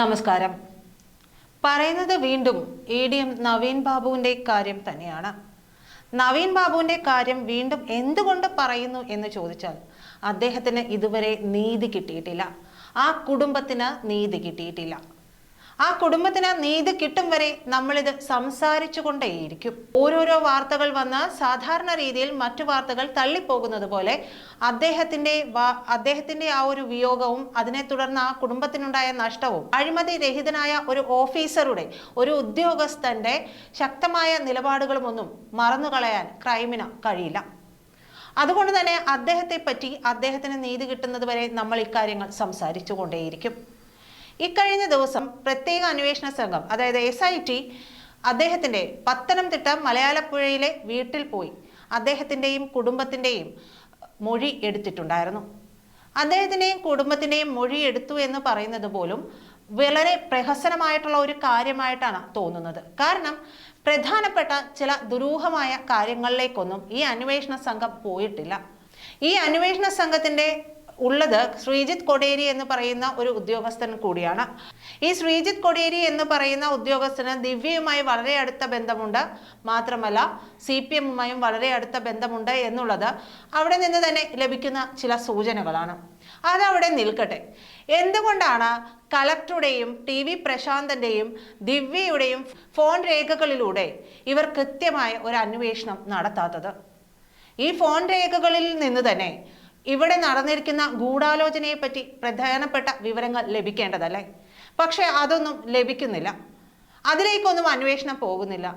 നമസ്കാരം. പറയുന്നത് വീണ്ടും എ ഡി എം നവീൻ ബാബുവിന്റെ കാര്യം തന്നെയാണ്. നവീൻ ബാബുവിന്റെ കാര്യം വീണ്ടും എന്തുകൊണ്ട് പറയുന്നു എന്ന് ചോദിച്ചാൽ അദ്ദേഹത്തിന് ഇതുവരെ നീതി കിട്ടിയിട്ടില്ല. ആ കുടുംബത്തിന് നീതി കിട്ടിയിട്ടില്ല. ആ കുടുംബത്തിന് നീതി കിട്ടും വരെ നമ്മളിത് സംസാരിച്ചു കൊണ്ടേയിരിക്കും ഓരോരോ വാർത്തകൾ വന്ന് സാധാരണ രീതിയിൽ മറ്റു വാർത്തകൾ തള്ളിപ്പോകുന്നത് പോലെ അദ്ദേഹത്തിന്റെ അദ്ദേഹത്തിന്റെ ആ ഒരു വിയോഗവും അതിനെ തുടർന്ന് ആ കുടുംബത്തിനുണ്ടായ നഷ്ടവും അഴിമതി രഹിതനായ ഒരു ഓഫീസറുടെ ഒരു ഉദ്യോഗസ്ഥന്റെ ശക്തമായ നിലപാടുകളുമൊന്നും മറന്നുകളയാൻ ക്രൈമിന് കഴിയില്ല. അതുകൊണ്ട് തന്നെ അദ്ദേഹത്തെ പറ്റി അദ്ദേഹത്തിന് നീതി കിട്ടുന്നത് വരെ നമ്മൾ ഇക്കാര്യങ്ങൾ സംസാരിച്ചു കൊണ്ടേയിരിക്കും ഇക്കഴിഞ്ഞ ദിവസം പ്രത്യേക അന്വേഷണ സംഘം അതായത് എസ് ഐ ടി അദ്ദേഹത്തിന്റെ പത്തനംതിട്ട മലയാളപ്പുഴയിലെ വീട്ടിൽ പോയി അദ്ദേഹത്തിന്റെയും കുടുംബത്തിന്റെയും മൊഴി എടുത്തിട്ടുണ്ടായിരുന്നു. അദ്ദേഹത്തിന്റെയും കുടുംബത്തിന്റെയും മൊഴി എടുത്തു എന്ന് പറയുന്നത് പോലും വളരെ പ്രഹസനമായിട്ടുള്ള ഒരു കാര്യമായിട്ടാണ് തോന്നുന്നത്. കാരണം പ്രധാനപ്പെട്ട ചില ദുരൂഹമായ കാര്യങ്ങളിലേക്കൊന്നും ഈ അന്വേഷണ സംഘം പോയിട്ടില്ല. ഈ അന്വേഷണ സംഘത്തിന്റെ ഉള്ളത് ശ്രീജിത്ത് കൊടേരി എന്ന് പറയുന്ന ഒരു ഉദ്യോഗസ്ഥൻ കൂടിയാണ്. ഈ ശ്രീജിത്ത് കൊടേരി എന്ന് പറയുന്ന ഉദ്യോഗസ്ഥന് ദിവ്യയുമായി വളരെ അടുത്ത ബന്ധമുണ്ട്. മാത്രമല്ല സി പി എമ്മുമായും വളരെ അടുത്ത ബന്ധമുണ്ട് എന്നുള്ളത് അവിടെ നിന്ന് തന്നെ ലഭിക്കുന്ന ചില സൂചനകളാണ്. അതവിടെ നിൽക്കട്ടെ. എന്തുകൊണ്ടാണ് കളക്ടറുടെയും ടി വി പ്രശാന്തന്റെയും ദിവ്യയുടെയും ഫോൺ രേഖകളിലൂടെ ഇവർ കൃത്യമായ ഒരു അന്വേഷണം നടത്താത്തത്? ഈ ഫോൺ രേഖകളിൽ നിന്ന് തന്നെ ഇവിടെ നടന്നിരിക്കുന്ന ഗൂഢാലോചനയെ പറ്റി പ്രധാനപ്പെട്ട വിവരങ്ങൾ ലഭിക്കേണ്ടതല്ലേ? പക്ഷേ അതൊന്നും ലഭിക്കുന്നില്ല. അതിലേക്കൊന്നും അന്വേഷണം പോകുന്നില്ല.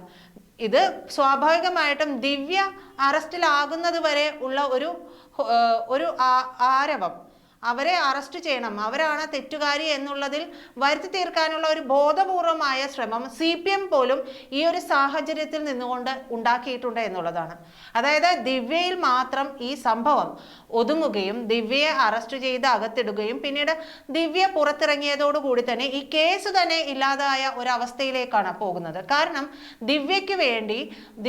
ഇത് സ്വാഭാവികമായിട്ടും ദിവ്യ അറസ്റ്റിലാകുന്നത് വരെ ഉള്ള ഒരു ഒരു ആരവം. അവരെ അറസ്റ്റ് ചെയ്യണം. അവരാണ് തെറ്റുകാരി എന്നുള്ളതിൽ വരുത്തി തീർക്കാനുള്ള ഒരു ബോധപൂർവമായ ശ്രമം സി പി എം പോലും ഈ ഒരു സാഹചര്യത്തിൽ നിന്നുകൊണ്ട് ഉണ്ടാക്കിയിട്ടുണ്ട് എന്നുള്ളതാണ്. അതായത് ദിവ്യയിൽ മാത്രം ഈ സംഭവം ഒതുങ്ങുകയും ദിവ്യയെ അറസ്റ്റ് ചെയ്ത് അകത്തിടുകയും പിന്നീട് ദിവ്യ പുറത്തിറങ്ങിയതോടുകൂടി തന്നെ ഈ കേസ് തന്നെ ഇല്ലാതായ ഒരവസ്ഥയിലേക്കാണ് പോകുന്നത്. കാരണം ദിവ്യയ്ക്ക് വേണ്ടി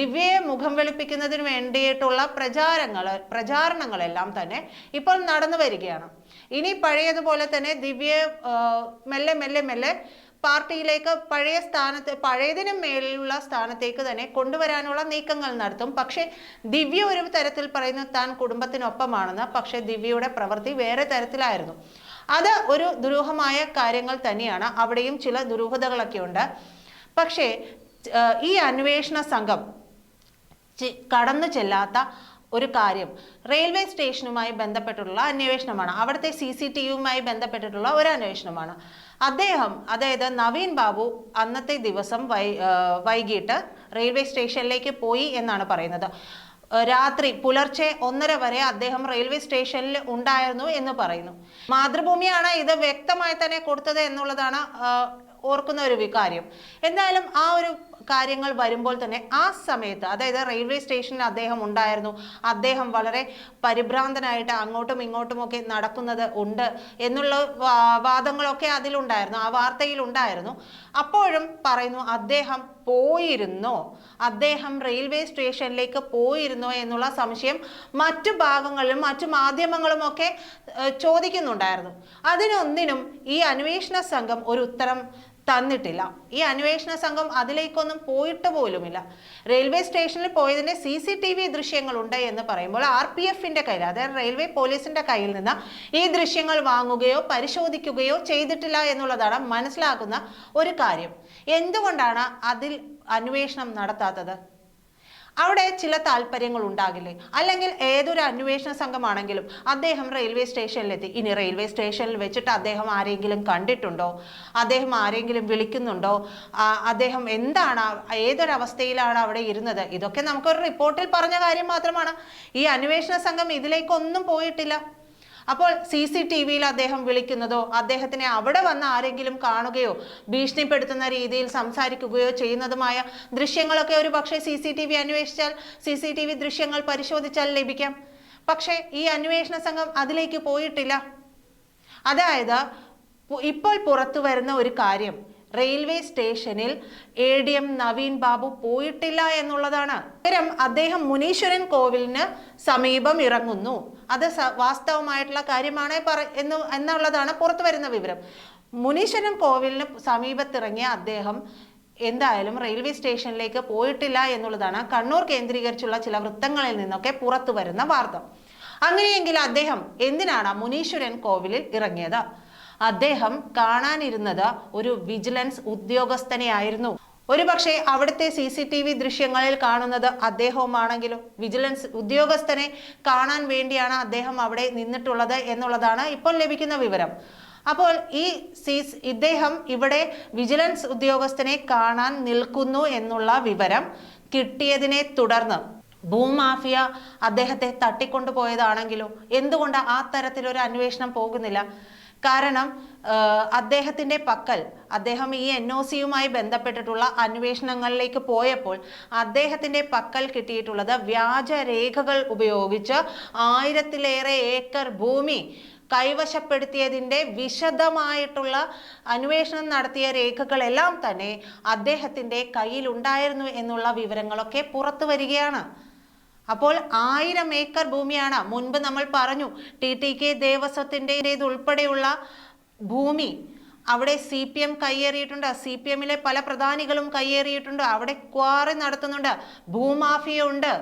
ദിവ്യയെ മുഖം വെളുപ്പിക്കുന്നതിന് വേണ്ടിയിട്ടുള്ള പ്രചാരങ്ങൾ പ്രചാരണങ്ങളെല്ലാം തന്നെ ഇപ്പോൾ നടന്നു വരികയാണ്. ഇനി പഴയതുപോലെ തന്നെ ദിവ്യ മെല്ലെ മെല്ലെ മെല്ലെ പാർട്ടിയിലേക്ക് പഴയ സ്ഥാനത്ത് പഴയതിനും മേലുള്ള സ്ഥാനത്തേക്ക് തന്നെ കൊണ്ടുവരാനുള്ള നീക്കങ്ങൾ നടത്തും. പക്ഷേ ദിവ്യ ഒരു തരത്തിൽ പറയുന്ന താൻ കുടുംബത്തിനൊപ്പമാണെന്ന് പക്ഷേ ദിവ്യയുടെ പ്രവൃത്തി വേറെ തരത്തിലായിരുന്നു. അത് ഒരു ദുരൂഹമായ കാര്യങ്ങൾ തന്നെയാണ്. അവിടെയും ചില ദുരൂഹതകളൊക്കെ ഉണ്ട്. പക്ഷേ ഈ അന്വേഷണ സംഘം കടന്നു ചെല്ലാത്ത ഒരു കാര്യം. റെയിൽവേ സ്റ്റേഷനുമായി ബന്ധപ്പെട്ടുള്ള അന്വേഷണമാണ്. അവിടുത്തെ സി സി ടി വിയുമായി ബന്ധപ്പെട്ടിട്ടുള്ള ഒരു അന്വേഷണമാണ്. അദ്ദേഹം അതായത് നവീൻ ബാബു അന്നത്തെ ദിവസം വൈ വൈകിട്ട് റെയിൽവേ സ്റ്റേഷനിലേക്ക് പോയി എന്നാണ് പറയുന്നത്. രാത്രി പുലർച്ചെ ഒന്നര വരെ അദ്ദേഹം റെയിൽവേ സ്റ്റേഷനിൽ ഉണ്ടായിരുന്നു എന്ന് പറയുന്നു. മാതൃഭൂമിയാണ് ഇത് വ്യക്തമായി തന്നെ കൊടുത്തത് എന്നുള്ളതാണ് ഓർക്കുന്ന ഒരു വികാര്യം എന്തായാലും ആ ഒരു കാര്യങ്ങൾ വരുമ്പോൾ തന്നെ ആ സമയത്ത് അതായത് റെയിൽവേ സ്റ്റേഷനിൽ അദ്ദേഹം ഉണ്ടായിരുന്നു അദ്ദേഹം വളരെ പരിഭ്രാന്തനായിട്ട് അങ്ങോട്ടും ഇങ്ങോട്ടും ഒക്കെ നടക്കുന്നത് ഉണ്ട് എന്നുള്ള വാദങ്ങളൊക്കെ അതിലുണ്ടായിരുന്നു ആ വാർത്തയിൽ ഉണ്ടായിരുന്നു അപ്പോഴും പറയുന്നു അദ്ദേഹം പോയിരുന്നോ? അദ്ദേഹം റെയിൽവേ സ്റ്റേഷനിലേക്ക് പോയിരുന്നോ? എന്നുള്ള സംശയം മറ്റു ഭാഗങ്ങളിലും മറ്റു മാധ്യമങ്ങളും ഒക്കെ ചോദിക്കുന്നുണ്ടായിരുന്നു. അതിനൊന്നിനും ഈ അന്വേഷണ സംഘം ഒരു ഉത്തരം തന്നിട്ടില്ല. ഈ അന്വേഷണ സംഘം അതിലേക്കൊന്നും പോയിട്ട് പോലുമില്ല. റെയിൽവേ സ്റ്റേഷനിൽ പോയതിന്റെ സി സി ടി വി ദൃശ്യങ്ങളുണ്ട് എന്ന് പറയുമ്പോൾ ആർ പി എഫിന്റെ കയ്യിൽ അതായത് റെയിൽവേ പോലീസിന്റെ കയ്യിൽ നിന്ന് ഈ ദൃശ്യങ്ങൾ വാങ്ങുകയോ പരിശോധിക്കുകയോ ചെയ്തിട്ടില്ല എന്നുള്ളതാണ് മനസ്സിലാക്കുന്ന ഒരു കാര്യം. എന്തുകൊണ്ടാണ് അതിൽ അന്വേഷണം നടത്താത്തത്? അവിടെ ചില താല്പര്യങ്ങൾ ഉണ്ടാകില്ലേ? അല്ലെങ്കിൽ ഏതൊരു അന്വേഷണ സംഘമാണെങ്കിലും അദ്ദേഹം റെയിൽവേ സ്റ്റേഷനിലെത്തി ഇനി റെയിൽവേ സ്റ്റേഷനിൽ വെച്ചിട്ട് അദ്ദേഹം ആരെങ്കിലും കണ്ടിട്ടുണ്ടോ? അദ്ദേഹം ആരെങ്കിലും വിളിക്കുന്നുണ്ടോ? അദ്ദേഹം എന്താണ് ഏതൊരവസ്ഥയിലാണ് അവിടെ ഇരുന്നത്? ഇതൊക്കെ നമുക്കൊരു റിപ്പോർട്ടിൽ പറഞ്ഞ കാര്യം മാത്രമാണ്. ഈ അന്വേഷണ സംഘം ഇതിലേക്കൊന്നും പോയിട്ടില്ല. അപ്പോൾ സി സി ടി വിയിൽ അദ്ദേഹം വിളിക്കുന്നതോ അദ്ദേഹത്തിനെ അവിടെ വന്ന് ആരെങ്കിലും കാണുകയോ ഭീഷണിപ്പെടുത്തുന്ന രീതിയിൽ സംസാരിക്കുകയോ ചെയ്യുന്നതുമായ ദൃശ്യങ്ങളൊക്കെ ഒരു പക്ഷേ സി സി ടി വി അന്വേഷിച്ചാൽ സി സി ടി വി ദൃശ്യങ്ങൾ പരിശോധിച്ചാൽ ലഭിക്കാം. പക്ഷേ ഈ അന്വേഷണ സംഘം അതിലേക്ക് പോയിട്ടില്ല. അതായത് ഇപ്പോൾ പുറത്തു വരുന്ന ഒരു കാര്യം റെയിൽവേ സ്റ്റേഷനിൽ A D M Naveen Babu പോയിട്ടില്ല എന്നുള്ളതാണ്. അദ്ദേഹം മുനീശ്വരൻ കോവിലിന് സമീപം ഇറങ്ങുന്നു. അത് വാസ്തവമായിട്ടുള്ള കാര്യമാണ് പറ എന്ന് എന്നുള്ളതാണ് പുറത്തു വരുന്ന വിവരം. മുനീശ്വരൻ കോവിലിന് സമീപത്തിറങ്ങിയ അദ്ദേഹം എന്തായാലും റെയിൽവേ സ്റ്റേഷനിലേക്ക് പോയിട്ടില്ല എന്നുള്ളതാണ് കണ്ണൂർ കേന്ദ്രീകരിച്ചുള്ള ചില വൃത്തങ്ങളിൽ നിന്നൊക്കെ പുറത്തു വരുന്ന വാർത്ത. അങ്ങനെയെങ്കിൽ അദ്ദേഹം എന്തിനാണ് മുനീശ്വരൻ കോവിലിൽ ഇറങ്ങിയത്? അദ്ദേഹം കാണാനിരുന്നത് ഒരു വിജിലൻസ് ഉദ്യോഗസ്ഥനെയായിരുന്നു. ഒരുപക്ഷെ അവിടുത്തെ സി സി ടി വി ദൃശ്യങ്ങളിൽ കാണുന്നത് അദ്ദേഹവുമാണെങ്കിലും വിജിലൻസ് ഉദ്യോഗസ്ഥനെ കാണാൻ വേണ്ടിയാണ് അദ്ദേഹം അവിടെ നിന്നിട്ടുള്ളത് എന്നുള്ളതാണ് ഇപ്പോൾ ലഭിക്കുന്ന വിവരം. അപ്പോൾ ഈ സീസ് ഇദ്ദേഹം ഇവിടെ വിജിലൻസ് ഉദ്യോഗസ്ഥനെ കാണാൻ നിൽക്കുന്നു എന്നുള്ള വിവരം കിട്ടിയതിനെ തുടർന്ന് ഭൂമാഫിയ അദ്ദേഹത്തെ തട്ടിക്കൊണ്ടുപോയതാണെങ്കിലോ? എന്തുകൊണ്ട് ആ തരത്തിലൊരു അന്വേഷണം പോകുന്നില്ല? കാരണം അദ്ദേഹത്തിന്റെ പക്കൽ അദ്ദേഹം ഈ എൻ ഒ സിയുമായി ബന്ധപ്പെട്ടിട്ടുള്ള അന്വേഷണങ്ങളിലേക്ക് പോയപ്പോൾ അദ്ദേഹത്തിന്റെ പക്കൽ കിട്ടിയിട്ടുള്ളത് വ്യാജരേഖകൾ ഉപയോഗിച്ച് ആയിരത്തിലേറെ ഏക്കർ ഭൂമി കൈവശപ്പെടുത്തിയതിന്റെ വിശദമായിട്ടുള്ള അന്വേഷണം നടത്തിയ രേഖകളെല്ലാം തന്നെ അദ്ദേഹത്തിന്റെ കയ്യിലുണ്ടായിരുന്നു എന്നുള്ള വിവരങ്ങളൊക്കെ പുറത്തു വരികയാണ്. അപ്പോൾ ആയിരം ഏക്കർ ഭൂമിയാണ്. മുൻപ് നമ്മൾ പറഞ്ഞു ടി ടി കെ ദേവസ്വത്തിന്റെ ഉൾപ്പെടെയുള്ള ഭൂമി അവിടെ സി പി എം കയ്യേറിയിട്ടുണ്ട്. സി പി എമ്മിലെ പല പ്രധാനികളും കയ്യേറിയിട്ടുണ്ട്. അവിടെ ക്വാറി നടത്തുന്നുണ്ട്. ഭൂമാഫിയ ഉണ്ട്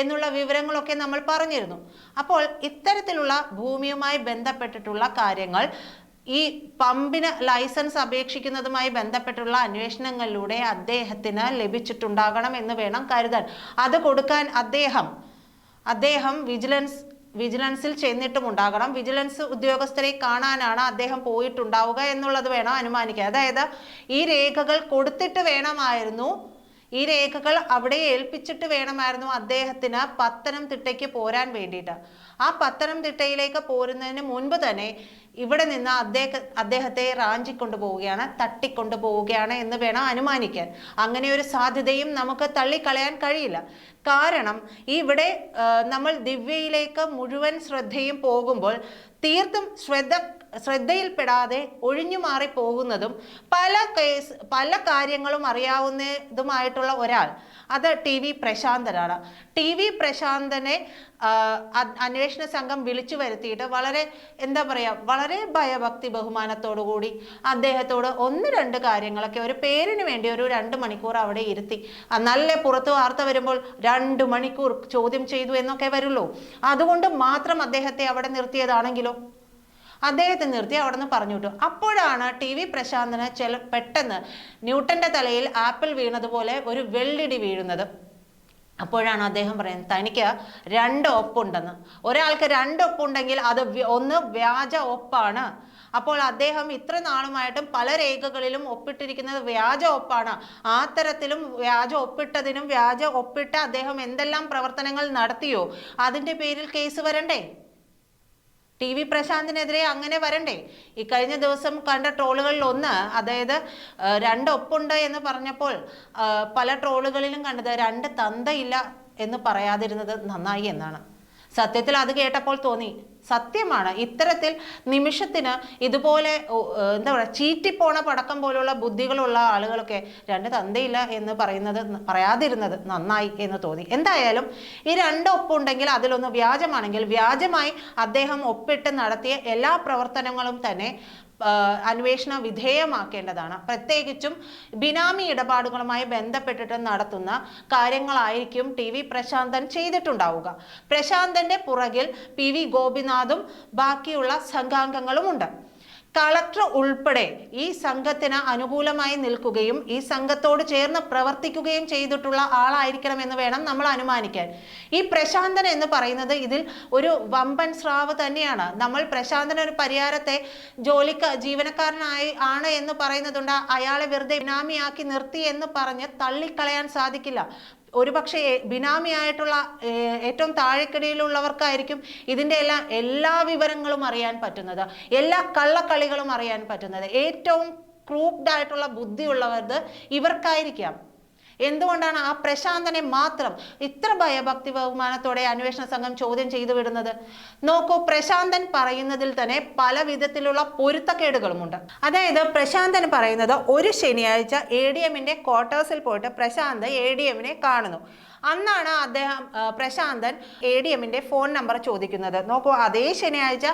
എന്നുള്ള വിവരങ്ങളൊക്കെ നമ്മൾ പറഞ്ഞിരുന്നു. അപ്പോൾ ഇത്തരത്തിലുള്ള ഭൂമിയുമായി ബന്ധപ്പെട്ടിട്ടുള്ള കാര്യങ്ങൾ ഈ പമ്പിന് ലൈസൻസ് അപേക്ഷിക്കുന്നതുമായി ബന്ധപ്പെട്ടുള്ള അന്വേഷണങ്ങളിലൂടെ അദ്ദേഹത്തിന് ലഭിച്ചിട്ടുണ്ടാകണം എന്ന് വേണം കരുതാൻ. അത് കൊടുക്കാൻ അദ്ദേഹം അദ്ദേഹം വിജിലൻസ് വിജിലൻസിൽ ചെന്നിട്ടും ഉണ്ടാകണം. വിജിലൻസ് ഉദ്യോഗസ്ഥരെ കാണാനാണ് അദ്ദേഹം പോയിട്ടുണ്ടാവുക എന്നുള്ളത് വേണം അനുമാനിക്കുക അതായത് ഈ രേഖകൾ കൊടുത്തിട്ട് വേണമായിരുന്നു. ഈ രേഖകൾ അവിടെ ഏൽപ്പിച്ചിട്ട് വേണമായിരുന്നു അദ്ദേഹത്തിന് പത്തനംതിട്ടയ്ക്ക് പോരാൻ വേണ്ടിയിട്ട്. ആ പത്തനംതിട്ടയിലേക്ക് പോരുന്നതിന് മുൻപ് തന്നെ ഇവിടെ നിന്ന് അദ്ദേഹ അദ്ദേഹത്തെ റാഞ്ചിക്കൊണ്ടു പോവുകയാണ് തട്ടിക്കൊണ്ടു പോവുകയാണ് എന്ന് വേണം അനുമാനിക്കാൻ. അങ്ങനെ ഒരു സാധ്യതയും നമുക്ക് തള്ളിക്കളയാൻ കഴിയില്ല. കാരണം ഇവിടെ നമ്മൾ ദിവ്യയിലേക്ക് മുഴുവൻ ശ്രദ്ധയും പോകുമ്പോൾ തീർത്തും ശ്രദ്ധ ശ്രദ്ധയിൽപ്പെടാതെ ഒഴിഞ്ഞു മാറി പോകുന്നതും പല കേസ് പല കാര്യങ്ങളും അറിയാവുന്നതുമായിട്ടുള്ള ഒരാൾ അത് ടി വി പ്രശാന്തനാണ്. ടി വി പ്രശാന്തനെ അന്വേഷണ സംഘം വിളിച്ചു വരുത്തിയിട്ട് വളരെ എന്താ പറയുക വളരെ ഭയഭക്തി ബഹുമാനത്തോടു കൂടി അദ്ദേഹത്തോട് ഒന്ന് രണ്ട് കാര്യങ്ങളൊക്കെ ഒരു പേരിന് വേണ്ടി ഒരു രണ്ട് മണിക്കൂർ അവിടെ ഇരുത്തി. നല്ല പുറത്ത് വാർത്ത വരുമ്പോൾ രണ്ട് മണിക്കൂർ ചോദ്യം ചെയ്തു എന്നൊക്കെ വരുള്ളൂ. അതുകൊണ്ട് മാത്രം അദ്ദേഹത്തെ അവിടെ നിർത്തിയതാണെങ്കിലോ? അദ്ദേഹത്തെ നിർത്തി അവിടെ നിന്ന് പറഞ്ഞു വിട്ടു. അപ്പോഴാണ് ടി വി പ്രശാന്തന് ചില പെട്ടെന്ന് ന്യൂട്ടന്റെ തലയിൽ ആപ്പിൾ വീണതുപോലെ ഒരു വെള്ളിടി വീഴുന്നത്. അപ്പോഴാണ് അദ്ദേഹം പറയുന്നത് തനിക്ക് രണ്ട് ഒപ്പുണ്ടെന്ന്. ഒരാൾക്ക് രണ്ട് ഒപ്പുണ്ടെങ്കിൽ അത് ഒന്ന് വ്യാജ ഒപ്പാണ്. അപ്പോൾ അദ്ദേഹം ഇത്ര നാളുമായിട്ടും പല രേഖകളിലും ഒപ്പിട്ടിരിക്കുന്നത് വ്യാജ ഒപ്പാണ്. ആ തരത്തിലും വ്യാജ ഒപ്പിട്ടതിനും വ്യാജ ഒപ്പിട്ട് അദ്ദേഹം എന്തെല്ലാം പ്രവർത്തനങ്ങൾ നടത്തിയോ? അതിന്റെ പേരിൽ കേസ് വരണ്ടേ? ടി വി പ്രശാന്തിനെതിരെ അങ്ങനെ വരണ്ടേ? ഈ കഴിഞ്ഞ ദിവസം കണ്ട ട്രോളുകളിൽ ഒന്ന് അതായത് രണ്ടൊപ്പുണ്ട് എന്ന് പറഞ്ഞപ്പോൾ പല ട്രോളുകളിലും കണ്ടത് രണ്ട് തന്തയില്ല എന്ന് പറയാതിരുന്നത് നന്നായി എന്നാണ്. സത്യത്തിൽ അത് കേട്ടപ്പോൾ തോന്നി. സത്യമാണ്. ഇത്തരത്തിൽ നിമിഷത്തിന് ഇതുപോലെ എന്താ പറയുക ചീറ്റിപ്പോണ പടക്കം പോലുള്ള ബുദ്ധികളുള്ള ആളുകളൊക്കെ രണ്ട് തന്തയില്ല എന്ന് പറയുന്നത് പറയാതിരുന്നത് നന്നായി എന്ന് തോന്നി. എന്തായാലും ഈ രണ്ട് ഒപ്പുണ്ടെങ്കിൽ അതിലൊന്ന് വ്യാജമാണെങ്കിൽ വ്യാജമായി അദ്ദേഹം ഒപ്പിട്ട് നടത്തിയ എല്ലാ പ്രവർത്തനങ്ങളും തന്നെ അന്വേഷണ വിധേയമാക്കേണ്ടതാണ്. പ്രത്യേകിച്ചും ബിനാമി ഇടപാടുകളുമായി ബന്ധപ്പെട്ടിട്ട് നടത്തുന്ന കാര്യങ്ങളായിരിക്കും ടി വി പ്രശാന്തൻ ചെയ്തിട്ടുണ്ടാവുക. പ്രശാന്തന്റെ പുറകിൽ പി വി ഗോപിനാഥും ബാക്കിയുള്ള സംഘാംഗങ്ങളുമുണ്ട്. കളക്ടർ ഉൾപ്പെടെ ഈ സംഘത്തിന് അനുകൂലമായി നിൽക്കുകയും ഈ സംഘത്തോട് ചേർന്ന് പ്രവർത്തിക്കുകയും ചെയ്തിട്ടുള്ള ആളായിരിക്കണം എന്ന് വേണം നമ്മൾ അനുമാനിക്കാൻ. ഈ പ്രശാന്തൻ എന്ന് പറയുന്നത് ഇതിൽ ഒരു വമ്പൻ സ്രാവ് തന്നെയാണ്. നമ്മൾ പ്രശാന്തൻ ഒരു പരിഹാരത്തെ ജോലിക്ക ജീവനക്കാരനായി ആണ് എന്ന് പറയുന്നതുകൊണ്ട് അയാളെ വെറുതെ ബിനാമിയാക്കി നിർത്തി എന്ന് പറഞ്ഞ് തള്ളിക്കളയാൻ സാധിക്കില്ല. ഒരുപക്ഷെ ബിനാമിയായിട്ടുള്ള ഏറ്റവും താഴെക്കിടയിലുള്ളവർക്കായിരിക്കും ഇതിന്റെ എല്ലാം എല്ലാ വിവരങ്ങളും അറിയാൻ പറ്റുന്നത്. എല്ലാ കള്ളക്കളികളും അറിയാൻ പറ്റുന്നത്. ഏറ്റവും ക്രൂപ്ഡ് ആയിട്ടുള്ള ബുദ്ധിയുള്ളവർക്ക് ഇവർക്കായിരിക്കാം. എന്തുകൊണ്ടാണ് ആ പ്രശാന്തനെ മാത്രം ഇത്ര ഭയഭക്തി ബഹുമാനത്തോടെ അന്വേഷണ സംഘം ചോദ്യം ചെയ്തു വിടുന്നത്? നോക്കൂ പ്രശാന്തൻ പറയുന്നതിൽ തന്നെ പല വിധത്തിലുള്ള പൊരുത്തക്കേടുകളുമുണ്ട്. അതായത് പ്രശാന്തൻ പറയുന്നത് ഒരു ശനിയാഴ്ച എ ഡി എമ്മിന്റെ ക്വാർട്ടേഴ്സിൽ പോയിട്ട് പ്രശാന്ത് എ ഡി എമ്മിനെ കാണുന്നു. അന്നാണ് അദ്ദേഹം പ്രശാന്തൻ എ ഡി എമ്മിന്റെ ഫോൺ നമ്പർ ചോദിക്കുന്നത്. നോക്കൂ അതേ ശനിയാഴ്ച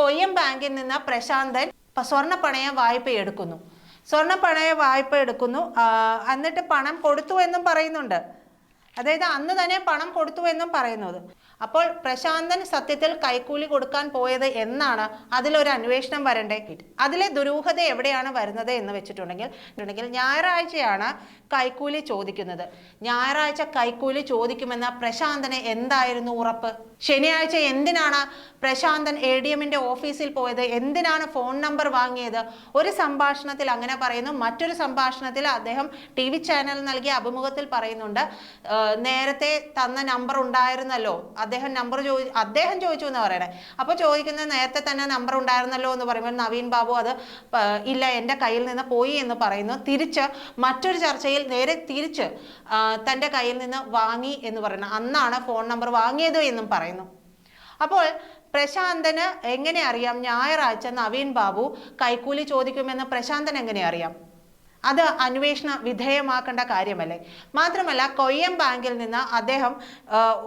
കൊയ്യം ബാങ്കിൽ നിന്ന് പ്രശാന്തൻ സ്വർണ വായ്പ എടുക്കുന്നു സ്വർണപ്പണയ വായ്പ എടുക്കുന്നു. എന്നിട്ട് പണം കൊടുത്തു എന്നും പറയുന്നുണ്ട്. അതായത് അന്ന് തന്നെ പണം കൊടുത്തു എന്നും പറയുന്നത്. അപ്പോൾ പ്രശാന്തൻ സത്യത്തിൽ കൈക്കൂലി കൊടുക്കാൻ പോയത് എന്നാണ് അതിലൊരു അന്വേഷണം വരണ്ടേ? അതിലെ ദുരൂഹത എവിടെയാണ് വരുന്നത് എന്ന് വെച്ചിട്ടുണ്ടെങ്കിൽ ഉണ്ടെങ്കിൽ ഞായറാഴ്ചയാണ് കൈക്കൂലി ചോദിക്കുന്നത്. ഞായറാഴ്ച കൈക്കൂലി ചോദിക്കുമെന്ന പ്രശാന്തന് എന്തായിരുന്നു ഉറപ്പ്? ശനിയാഴ്ച എന്തിനാണ് പ്രശാന്തൻ എ ഡി എമ്മിന്റെ ഓഫീസിൽ പോയത്? എന്തിനാണ് ഫോൺ നമ്പർ വാങ്ങിയത്? ഒരു സംഭാഷണത്തിൽ അങ്ങനെ പറയുന്നു. മറ്റൊരു സംഭാഷണത്തിൽ അദ്ദേഹം ടി വി ചാനൽ നൽകിയ അഭിമുഖത്തിൽ പറയുന്നുണ്ട് നേരത്തെ തന്ന നമ്പർ ഉണ്ടായിരുന്നല്ലോ അദ്ദേഹം നമ്പർ ചോദി അദ്ദേഹം ചോദിച്ചു എന്ന് പറയണേ. അപ്പോൾ ചോദിക്കുന്ന നേരത്തെ തന്നെ നമ്പർ ഉണ്ടായിരുന്നല്ലോ എന്ന് പറയുമ്പോൾ നവീൻ ബാബു അത് ഇല്ല എന്റെ കയ്യിൽ നിന്ന് പോയി എന്ന് പറയുന്നു. തിരിച്ച് മറ്റൊരു ചർച്ചയിൽ നേരെ തിരിച്ച് തന്റെ കയ്യിൽ നിന്ന് വാങ്ങി എന്ന് പറയുന്നു. അന്നാണ് ഫോൺ നമ്പർ വാങ്ങിയത് എന്നും പറയുന്നു. അപ്പോൾ പ്രശാന്തന് എങ്ങനെ അറിയാം? ഞായറാഴ്ച നവീൻ ബാബു കൈക്കൂലി ചോദിക്കുമെന്ന് പ്രശാന്തൻ എങ്ങനെ അറിയാം? അത് അന്വേഷണ വിധേയമാക്കേണ്ട കാര്യമല്ലേ? മാത്രമല്ല കൊയ്യം ബാങ്കിൽ നിന്ന് അദ്ദേഹം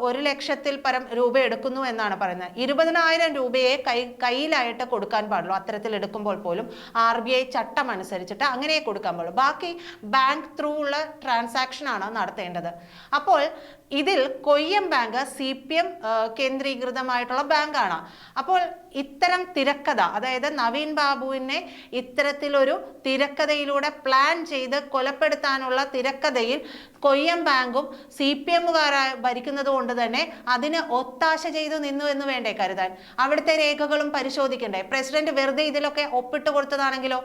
ഒരു ലക്ഷത്തിൽ പരം രൂപ എടുക്കുന്നു എന്നാണ് പറയുന്നത്. ഇരുപതിനായിരം രൂപയെ കൈ കയ്യിലായിട്ട് കൊടുക്കാൻ പാടുള്ളൂ. അത്തരത്തിൽ എടുക്കുമ്പോൾ പോലും ആർ ബി ഐ ചട്ടം അനുസരിച്ചിട്ട് അങ്ങനെ കൊടുക്കാൻ പാടുള്ളൂ. ബാക്കി ബാങ്ക് ത്രൂ ഉള്ള ട്രാൻസാക്ഷൻ ആണ് നടത്തേണ്ടത്. അപ്പോൾ ഇതിൽ Koyyam bank C P M കേന്ദ്രീകൃതമായിട്ടുള്ള ബാങ്കാണ്. അപ്പോൾ ഇത്തരം തിരക്കഥ അതായത് നവീൻ ബാബുവിനെ ഇത്തരത്തിലൊരു തിരക്കഥയിലൂടെ പ്ലാൻ ചെയ്ത് കൊലപ്പെടുത്താനുള്ള തിരക്കഥയിൽ കൊയ്യം ബാങ്കും സി പി എമ്മുകാരായി ഭരിക്കുന്നത് കൊണ്ട് തന്നെ അതിന് ഒത്താശ ചെയ്തു നിന്നു എന്ന് വേണ്ടേ കരുതാൻ. അവിടുത്തെ രേഖകളും പരിശോധിക്കണ്ടേ? പ്രസിഡന്റ് വെറുതെ ഇതിലൊക്കെ ഒപ്പിട്ട് കൊടുത്തതാണെങ്കിലോ?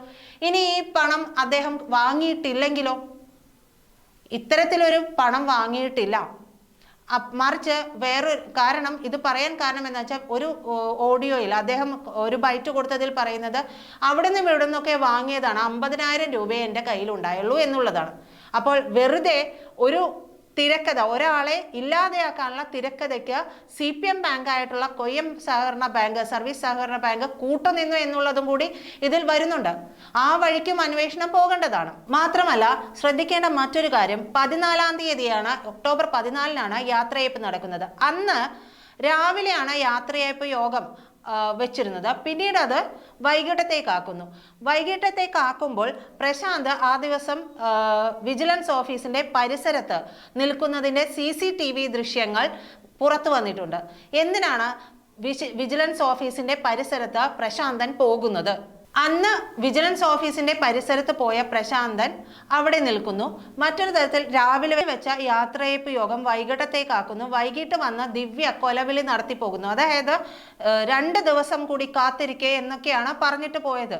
ഇനി ഈ പണം അദ്ദേഹം വാങ്ങിയിട്ടില്ലെങ്കിലോ? ഇത്തരത്തിലൊരു പണം വാങ്ങിയിട്ടില്ല. മറിച്ച് വേറൊരു കാരണം ഇത് പറയാൻ കാരണം എന്ന് വെച്ചാൽ ഒരു ഓഡിയോയിൽ അദ്ദേഹം ഒരു ബൈറ്റ് കൊടുത്തതിൽ പറയുന്നത് അവിടെ നിന്നും ഇവിടെ നിന്നൊക്കെ വാങ്ങിയതാണ് അമ്പതിനായിരം രൂപയെ എന്റെ കയ്യിൽ ഉണ്ടായുള്ളൂ എന്നുള്ളതാണ്. അപ്പോൾ വെറുതെ ഒരു തിരക്കഥ. ഒരാളെ ഇല്ലാതെയാക്കാനുള്ള തിരക്കഥയ്ക്ക് സി പി എം ബാങ്കായിട്ടുള്ള കൊയ്യം സഹകരണ ബാങ്ക് സർവീസ് സഹകരണ ബാങ്ക് കൂട്ടുനിന്നു എന്നുള്ളതും കൂടി ഇതിൽ വരുന്നുണ്ട്. ആ വഴിക്കും അന്വേഷണം പോകേണ്ടതാണ്. മാത്രമല്ല ശ്രദ്ധിക്കേണ്ട മറ്റൊരു കാര്യം. പതിനാലാം തീയതിയാണ് ഒക്ടോബർ പതിനാലിനാണ് യാത്രയയപ്പ് നടക്കുന്നത്. അന്ന് രാവിലെയാണ് യാത്രയയപ്പ് യോഗം. വെച്ചിരുന്നത്. പിന്നീട് അത് വൈകിട്ടത്തേക്കാക്കുന്നു. വൈകിട്ടത്തേക്കാക്കുമ്പോൾ പ്രശാന്ത് ആ ദിവസം വിജിലൻസ് ഓഫീസിന്റെ പരിസരത്ത് നിൽക്കുന്നതിന്റെ സി സി ടി വി ദൃശ്യങ്ങൾ പുറത്തു വന്നിട്ടുണ്ട്. എന്തിനാണ് വിജിലൻസ് ഓഫീസിന്റെ പരിസരത്ത് പ്രശാന്തൻ പോകുന്നത്? അന്ന് വിജിലൻസ് ഓഫീസിന്റെ പരിസരത്ത് പോയ പ്രശാന്തൻ അവിടെ നിൽക്കുന്നു. മറ്റൊരു തരത്തിൽ രാവിലെ വെച്ച യാത്രയപ്പ് യോഗം വൈകിട്ടത്തേക്കാക്കുന്നു. വൈകിട്ട് വന്ന ദിവ്യ കൊലവിളി നടത്തി പോകുന്നു. അതായത് രണ്ട് ദിവസം കൂടി കാത്തിരിക്കെ എന്നൊക്കെയാണ് പറഞ്ഞിട്ട് പോയത്.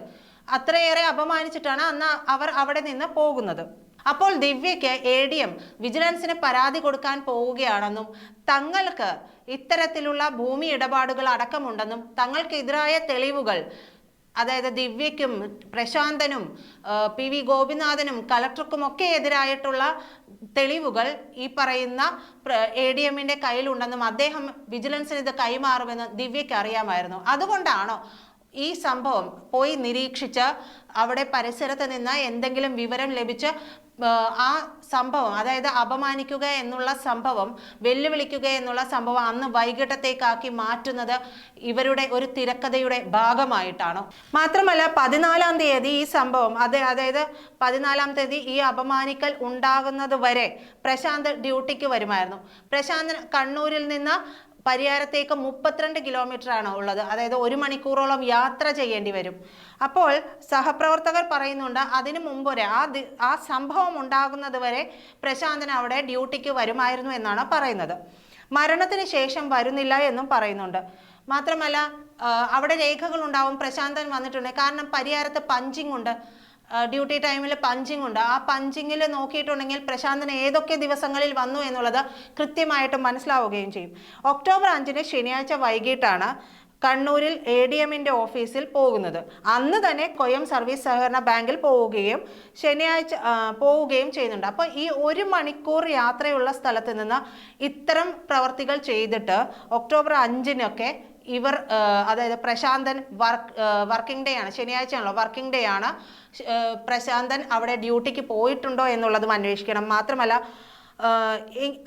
അത്രയേറെ അപമാനിച്ചിട്ടാണ് അന്ന് അവർ അവിടെ നിന്ന് പോകുന്നത്. അപ്പോൾ ദിവ്യയ്ക്ക് എ ഡി എം വിജിലൻസിന് പരാതി കൊടുക്കാൻ പോവുകയാണെന്നും തങ്ങൾക്ക് ഇത്തരത്തിലുള്ള ഭൂമി ഇടപാടുകൾ അടക്കമുണ്ടെന്നും തങ്ങൾക്കെതിരായ തെളിവുകൾ അതായത് ദിവ്യയ്ക്കും പ്രശാന്തനും പി വി ഗോപിനാഥനും കളക്ടർക്കും ഒക്കെ എതിരായിട്ടുള്ള തെളിവുകൾ ഈ പറയുന്ന എ ഡി എമ്മിന്റെ കയ്യിലുണ്ടെന്നും അദ്ദേഹം വിജിലൻസിന് ഇത് കൈമാറുമെന്ന് ദിവ്യയ്ക്ക് അറിയാമായിരുന്നു. അതുകൊണ്ടാണോ ഈ സംഭവം പോയി നിരീക്ഷിച്ച് അവിടെ പരിസരത്ത് നിന്ന് എന്തെങ്കിലും വിവരം ലഭിച്ച് ആ, സംഭവം അതായത് അപമാനിക്കുക എന്നുള്ള സംഭവം വെല്ലുവിളിക്കുക എന്നുള്ള സംഭവം അന്ന് വൈകിട്ടത്തേക്കാക്കി മാറ്റുന്നത് ഇവരുടെ ഒരു തിരക്കഥയുടെ ഭാഗമായിട്ടാണ്. മാത്രമല്ല പതിനാലാം തീയതി ഈ സംഭവം അത് അതായത് പതിനാലാം തീയതി ഈ അപമാനിക്കൽ ഉണ്ടാകുന്നത് വരെ പ്രശാന്ത് ഡ്യൂട്ടിക്ക് വരുമായിരുന്നു. പ്രശാന്ത് കണ്ണൂരിൽ നിന്ന് പരിയാരത്തേക്ക് മുപ്പത്തിരണ്ട് കിലോമീറ്റർ ആണ് ഉള്ളത്. അതായത് ഒരു മണിക്കൂറോളം യാത്ര ചെയ്യേണ്ടി വരും. അപ്പോൾ സഹപ്രവർത്തകർ പറയുന്നുണ്ട് അതിനു മുമ്പ് വരെ ആ ആ സംഭവം ഉണ്ടാകുന്നത് വരെ പ്രശാന്തൻ അവിടെ ഡ്യൂട്ടിക്ക് വരുമായിരുന്നു എന്നാണ് പറയുന്നത്. മരണത്തിന് ശേഷം വരുന്നില്ല എന്നും പറയുന്നുണ്ട്. മാത്രമല്ല അവിടെ രേഖകൾ ഉണ്ടാവും പ്രശാന്തൻ വന്നിട്ടുണ്ട്. കാരണം പരിയാരത്ത് പഞ്ചിങ് ഉണ്ട് ഡ്യൂട്ടി ടൈമിൽ പഞ്ചിങ് ഉണ്ട്. ആ പഞ്ചിങ്ങിൽ നോക്കിയിട്ടുണ്ടെങ്കിൽ പ്രശാന്തന് ഏതൊക്കെ ദിവസങ്ങളിൽ വന്നു എന്നുള്ളത് കൃത്യമായിട്ട് മനസ്സിലാവുകയും ചെയ്യും. ഒക്ടോബർ അഞ്ചിന് ശനിയാഴ്ച വൈകിട്ടാണ് കണ്ണൂരിൽ എ ഡി എമ്മിന്റെ ഓഫീസിൽ പോകുന്നത്. അന്ന് തന്നെ കൊയം സർവീസ് സഹകരണ ബാങ്കിൽ പോവുകയും ശനിയാഴ്ച പോവുകയും ചെയ്യുന്നുണ്ട്. അപ്പോൾ ഈ ഒരു മണിക്കൂർ യാത്രയുള്ള സ്ഥലത്ത് നിന്ന് ഇത്തരം പ്രവർത്തികൾ ചെയ്തിട്ട് ഒക്ടോബർ അഞ്ചിനൊക്കെ ഇവർ അതായത് പ്രശാന്തൻ വർക്ക് വർക്കിംഗ് ഡേ ആണ് ശനിയാഴ്ച ആണല്ലോ വർക്കിംഗ് ഡേ ആണ്. പ്രശാന്തൻ അവിടെ ഡ്യൂട്ടിക്ക് പോയിട്ടുണ്ടോ എന്നുള്ളതും അന്വേഷിക്കണം. മാത്രമല്ല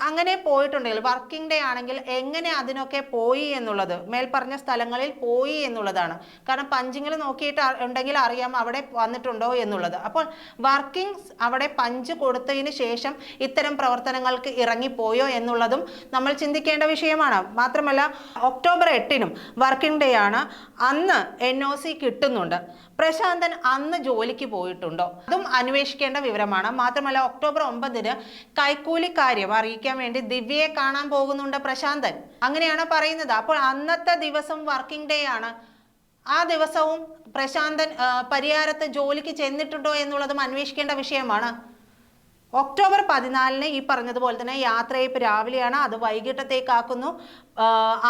അങ്ങനെ പോയിട്ടുണ്ടെങ്കിൽ വർക്കിംഗ് ഡേ ആണെങ്കിൽ എങ്ങനെ അതിനൊക്കെ പോയി എന്നുള്ളത് മേൽപ്പറഞ്ഞ സ്ഥലങ്ങളിൽ പോയി എന്നുള്ളതാണ്. കാരണം പഞ്ചിങ്ങിൽ നോക്കിയിട്ട് ഉണ്ടെങ്കിൽ അറിയാം അവിടെ വന്നിട്ടുണ്ടോ എന്നുള്ളത്. അപ്പോൾ വർക്കിംഗ് അവിടെ പഞ്ച് കൊടുത്തതിന് ശേഷം ഇത്തരം പ്രവർത്തനങ്ങൾക്ക് ഇറങ്ങിപ്പോയോ എന്നുള്ളതും നമ്മൾ ചിന്തിക്കേണ്ട വിഷയമാണ്. മാത്രമല്ല ഒക്ടോബർ എട്ടിനും വർക്കിംഗ് ഡേ ആണ്. അന്ന് എൻ ഒ സി കിട്ടുന്നുണ്ട്. പ്രശാന്തൻ അന്ന് ജോലിക്ക് പോയിട്ടുണ്ടോ? അതും അന്വേഷിക്കേണ്ട വിവരമാണ്. മാത്രമല്ല ഒക്ടോബർ ഒമ്പതിന് കൈക്കൂലി കാര്യം അറിയിക്കാൻ വേണ്ടി ദിവ്യയെ കാണാൻ പോകുന്നുണ്ട് പ്രശാന്തൻ. അങ്ങനെയാണ് പറയുന്നത്. അപ്പോൾ അന്നത്തെ ദിവസം വർക്കിംഗ് ഡേ ആണ്. ആ ദിവസവും പ്രശാന്തൻ പരിയാരത്ത് ജോലിക്ക് ചെന്നിട്ടുണ്ടോ എന്നുള്ളതും അന്വേഷിക്കേണ്ട വിഷയമാണ്. ഒക്ടോബർ പതിനാലിന് ഈ പറഞ്ഞതുപോലെ തന്നെ യാത്രയപ്പ് രാവിലെയാണ് അത് വൈകിട്ടത്തേക്കാക്കുന്നു.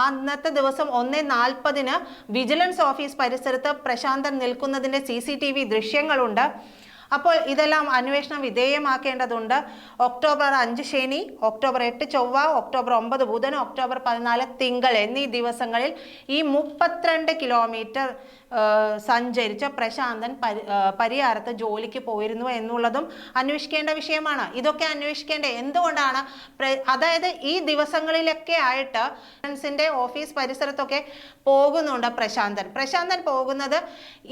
അന്നത്തെ ദിവസം ഒന്ന് നാൽപ്പതിന് വിജിലൻസ് ഓഫീസ് പരിസരത്ത് പ്രശാന്തൻ നിൽക്കുന്നതിന്റെ സി സി ടി വി ദൃശ്യങ്ങളുണ്ട്. അപ്പോൾ ഇതെല്ലാം അന്വേഷണം വിധേയമാക്കേണ്ടതുണ്ട്. ഒക്ടോബർ അഞ്ച് ശനി ഒക്ടോബർ എട്ട് ചൊവ്വ ഒക്ടോബർ ഒമ്പത് ബുധൻ ഒക്ടോബർ പതിനാല് തിങ്കൾ എന്നീ ദിവസങ്ങളിൽ ഈ മുപ്പത്തിരണ്ട് കിലോമീറ്റർ സഞ്ചരിച്ച പ്രശാന്തൻ പരി പരിയാരത്ത് ജോലിക്ക് പോയിരുന്നു എന്നുള്ളതും അന്വേഷിക്കേണ്ട വിഷയമാണ്. ഇതൊക്കെ അന്വേഷിക്കേണ്ട? എന്തുകൊണ്ടാണ്? അതായത് ഈ ദിവസങ്ങളിലൊക്കെ ആയിട്ട് ഫ്രണ്ട്സിന്റെ ഓഫീസ് പരിസരത്തൊക്കെ പോകുന്നുണ്ട് പ്രശാന്തൻ. പ്രശാന്തൻ പോകുന്നത്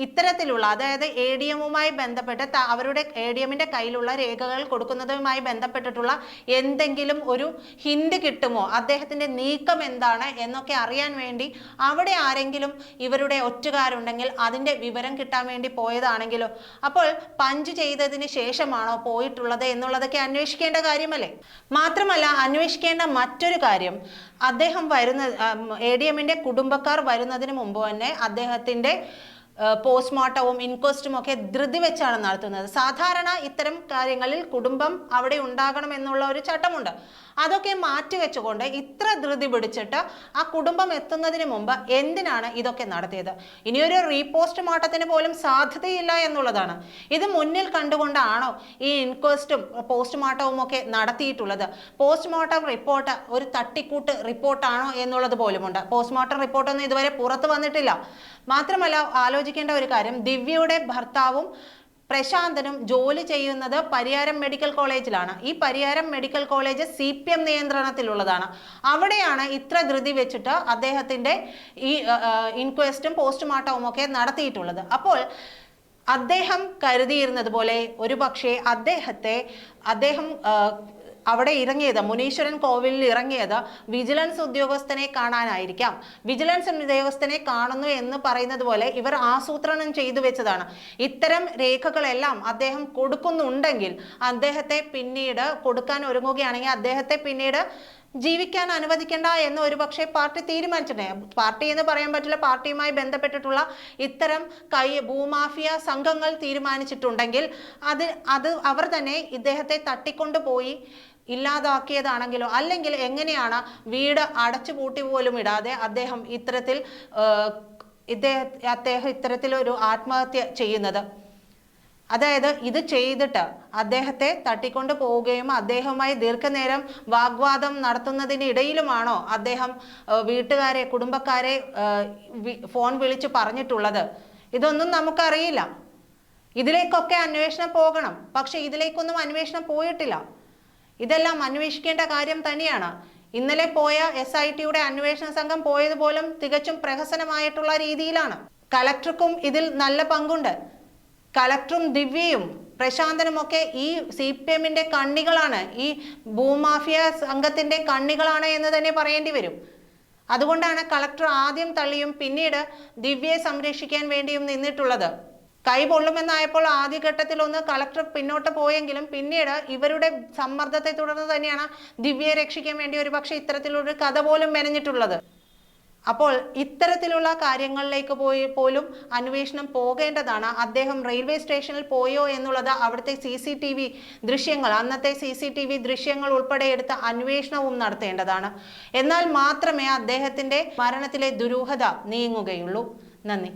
ഇത്തരത്തിലുള്ള അതായത് എ ഡി എമ്മുമായി ബന്ധപ്പെട്ട് അവരുടെ എ ഡി എമ്മിന്റെ കയ്യിലുള്ള രേഖകൾ കൊടുക്കുന്നതുമായി ബന്ധപ്പെട്ടിട്ടുള്ള എന്തെങ്കിലും ഒരു ഹിന്റ് കിട്ടുമോ? അദ്ദേഹത്തിന്റെ നീക്കം എന്താണ് എന്നൊക്കെ അറിയാൻ വേണ്ടി അവിടെ ആരെങ്കിലും ഇവരുടെ ഒറ്റുകാരുണ്ടെങ്കിൽ അതിന്റെ വിവരം കിട്ടാൻ വേണ്ടി പോയതാണെങ്കിലോ? അപ്പോൾ പഞ്ച് ചെയ്തതിന് ശേഷമാണോ പോയിട്ടുള്ളത് എന്നുള്ളതൊക്കെ അന്വേഷിക്കേണ്ട കാര്യമല്ലേ? മാത്രമല്ല അന്വേഷിക്കേണ്ട മറ്റൊരു കാര്യം. അദ്ദേഹം വരുന്ന എ ഡി എമ്മിന്റെ കുടുംബക്കാർ വരുന്നതിന് മുമ്പ് തന്നെ അദ്ദേഹത്തിന്റെ പോസ്റ്റ്മോർട്ടവും ഇൻക്വസ്റ്റും ഒക്കെ ധൃതി വെച്ചാണ് നടത്തുന്നത്. സാധാരണ ഇത്തരം കാര്യങ്ങളിൽ കുടുംബം അവിടെ ഉണ്ടാകണം എന്നുള്ള ഒരു ചട്ടമുണ്ട്. അതൊക്കെ മാറ്റി വെച്ചുകൊണ്ട് ഇത്ര ധൃതി പിടിച്ചിട്ട് ആ കുടുംബം എത്തുന്നതിന് മുമ്പ് എന്തിനാണ് ഇതൊക്കെ നടത്തിയത്? ഇനിയൊരു റീപോസ്റ്റ് മാട്ടത്തിന് പോലും സാധ്യതയില്ല എന്നുള്ളതാണ്. ഇത് മുന്നിൽ കണ്ടുകൊണ്ടാണോ ഈ ഇൻക്വസ്റ്റും പോസ്റ്റ്മോർട്ടവും ഒക്കെ നടത്തിയിട്ടുള്ളത്? പോസ്റ്റ്മോർട്ടം റിപ്പോർട്ട് ഒരു തട്ടിക്കൂട്ട് റിപ്പോർട്ടാണോ എന്നുള്ളത് പോലുമുണ്ട്. പോസ്റ്റ്മോർട്ടം റിപ്പോർട്ടൊന്നും ഇതുവരെ പുറത്ത് വന്നിട്ടില്ല. മാത്രമല്ല ആലോചിക്കേണ്ട ഒരു കാര്യം. ദിവ്യയുടെ ഭർത്താവും പ്രശാന്തനും ജോലി ചെയ്യുന്നത് പരിയാരം മെഡിക്കൽ കോളേജിലാണ്. ഈ Pariyaram medical college C P M നിയന്ത്രണത്തിലുള്ളതാണ്. അവിടെയാണ് ഇത്ര ധൃതി വെച്ചിട്ട് അദ്ദേഹത്തിന്റെ ഈ ഇൻക്വസ്റ്റും പോസ്റ്റ്മോർട്ടവും ഒക്കെ നടത്തിയിട്ടുള്ളത്. അപ്പോൾ അദ്ദേഹം കരുതിയിരുന്നത് പോലെ ഒരു പക്ഷേ അദ്ദേഹത്തെ അദ്ദേഹം അവിടെ ഇറങ്ങിയത് മുനീശ്വരൻ കോവിലിൽ ഇറങ്ങിയത് വിജിലൻസ് ഉദ്യോഗസ്ഥനെ കാണാനായിരിക്കാം. വിജിലൻസ് ഉദ്യോഗസ്ഥനെ കാണുന്നു എന്ന് പറയുന്നത് പോലെ ഇവർ ആസൂത്രണം ചെയ്തു വെച്ചതാണ്. ഇത്തരം രേഖകളെല്ലാം അദ്ദേഹം കൊടുക്കുന്നുണ്ടെങ്കിൽ അദ്ദേഹത്തെ പിന്നീട് കൊടുക്കാൻ ഒരുങ്ങുകയാണെങ്കിൽ അദ്ദേഹത്തെ പിന്നീട് ജീവിക്കാൻ അനുവദിക്കേണ്ട എന്ന് ഒരു പക്ഷേ പാർട്ടി തീരുമാനിച്ചിട്ടുണ്ട്. പാർട്ടി എന്ന് പറയാൻ പറ്റില്ല പാർട്ടിയുമായി ബന്ധപ്പെട്ടിട്ടുള്ള ഇത്തരം കൈ ഭൂമാഫിയ സംഘങ്ങൾ തീരുമാനിച്ചിട്ടുണ്ടെങ്കിൽ അത് അത് അവർ തന്നെ ഇദ്ദേഹത്തെ തട്ടിക്കൊണ്ടുപോയി ഇല്ലാതാക്കിയതാണെങ്കിലോ അല്ലെങ്കിൽ എങ്ങനെയാണ് വീട് അടച്ചു പൂട്ടി പോലും ഇടാതെ അദ്ദേഹം ഇത്തരത്തിൽ ഇദ്ദേഹം അദ്ദേഹം ഇത്തരത്തിലൊരു ആത്മഹത്യ ചെയ്യുന്നത്? അതായത് ഇത് ചെയ്തിട്ട് അദ്ദേഹത്തെ തട്ടിക്കൊണ്ട് പോവുകയും അദ്ദേഹവുമായി ദീർഘനേരം വാഗ്വാദം നടത്തുന്നതിനിടയിലുമാണോ അദ്ദേഹം വീട്ടുകാരെ കുടുംബക്കാരെ ഫോൺ വിളിച്ച് പറഞ്ഞിട്ടുള്ളത്? ഇതൊന്നും നമുക്കറിയില്ല. ഇതിലേക്കൊക്കെ അന്വേഷണം പോകണം. പക്ഷെ ഇതിലേക്കൊന്നും അന്വേഷണം പോയിട്ടില്ല. ഇതെല്ലാം അന്വേഷിക്കേണ്ട കാര്യം തന്നെയാണ്. ഇന്നലെ പോയ എസ് ഐ ടിയുടെ അന്വേഷണ സംഘം പോയതുപോലും തികച്ചും പ്രഹസനമായിട്ടുള്ള രീതിയിലാണ്. കലക്ടർക്കും ഇതിൽ നല്ല പങ്കുണ്ട്. കലക്ടറും ദിവ്യയും പ്രശാന്തനും ഒക്കെ ഈ സി പി എമ്മിന്റെ കണ്ണികളാണ് ഈ ഭൂമാഫിയ സംഘത്തിന്റെ കണ്ണികളാണ് എന്ന് തന്നെ പറയേണ്ടി വരും. അതുകൊണ്ടാണ് കളക്ടർ ആദ്യം തള്ളിയും പിന്നീട് ദിവ്യയെ സംരക്ഷിക്കാൻ വേണ്ടിയും നിന്നിട്ടുള്ളത്. കൈ പൊള്ളുമെന്നായപ്പോൾ ആദ്യഘട്ടത്തിൽ ഒന്ന് കളക്ടർ പിന്നോട്ട് പോയെങ്കിലും പിന്നീട് ഇവരുടെ സമ്മർദ്ദത്തെ തുടർന്ന് തന്നെയാണ് ദിവ്യയെ രക്ഷിക്കാൻ വേണ്ടി ഒരു പക്ഷേ ഇത്തരത്തിലൊരു കഥ പോലും മെനഞ്ഞിട്ടുള്ളത്. അപ്പോൾ ഇത്തരത്തിലുള്ള കാര്യങ്ങളിലേക്ക് പോയി പോലും അന്വേഷണം പോകേണ്ടതാണ്. അദ്ദേഹം റെയിൽവേ സ്റ്റേഷനിൽ പോയോ എന്നുള്ളത് അവിടുത്തെ സി സി ടി വി ദൃശ്യങ്ങൾ അന്നത്തെ സി സി ടി വി ദൃശ്യങ്ങൾ ഉൾപ്പെടെ എടുത്ത് അന്വേഷണവും നടത്തേണ്ടതാണ്. എന്നാൽ മാത്രമേ അദ്ദേഹത്തിന്റെ മരണത്തിലെ ദുരൂഹത നീങ്ങുകയുള്ളൂ. നന്ദി.